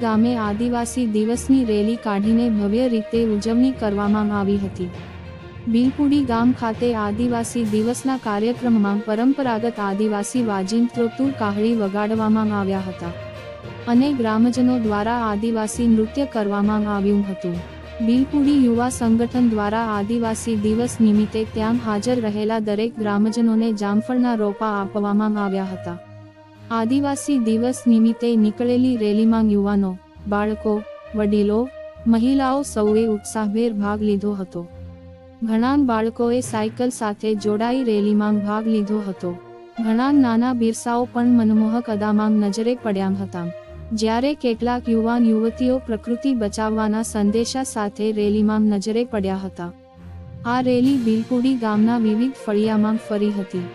ગામે આદિવાસી દિવસની રેલી કાઢીને ભવ્ય રીતે ઉજવણી કરવામાં આવી હતી. બિલપુડી ગામ ખાતે આદિવાસી દિવસના કાર્યક્રમમાં પરંપરાગત આદિવાસી વાજિંત્રો તૂર કાહળી વગાડવામાં આવ્યા હતા અને ગ્રામજનો દ્વારા આદિવાસી નૃત્ય કરવામાં આવ્યું હતું. બિલપુડી યુવા સંગઠન દ્વારા આદિવાસી દિવસ નિમિત્તે ત્યાં હાજર રહેલા દરેક ગ્રામજનોને જામફળના રોપા આપવામાં આવ્યા હતા. આદિવાસી દિવસ નિમિત્તે નીકળેલી રેલીમાં યુવાનો, બાળકો, વડીલો, મહિલાઓ સૌએ ઉત્સાહભેર ભાગ લીધો હતો. ઘણા બાળકોએ સાયકલ સાથે જોડાઈ રેલીમાં ભાગ લીધો હતો. ઘણા નાના બિરસાઓ પણ મનમોહક અદામાં નજરે પડ્યા હતા. જ્યારે કેટલાક યુવાન યુવતીઓ પ્રકૃતિ બચાવવાના સંદેશા સાથે રેલીમાં નજરે પડ્યા હતા. આ રેલી બિલપુડી ગામના વિવિધ ફળિયામાં ફરી હતી.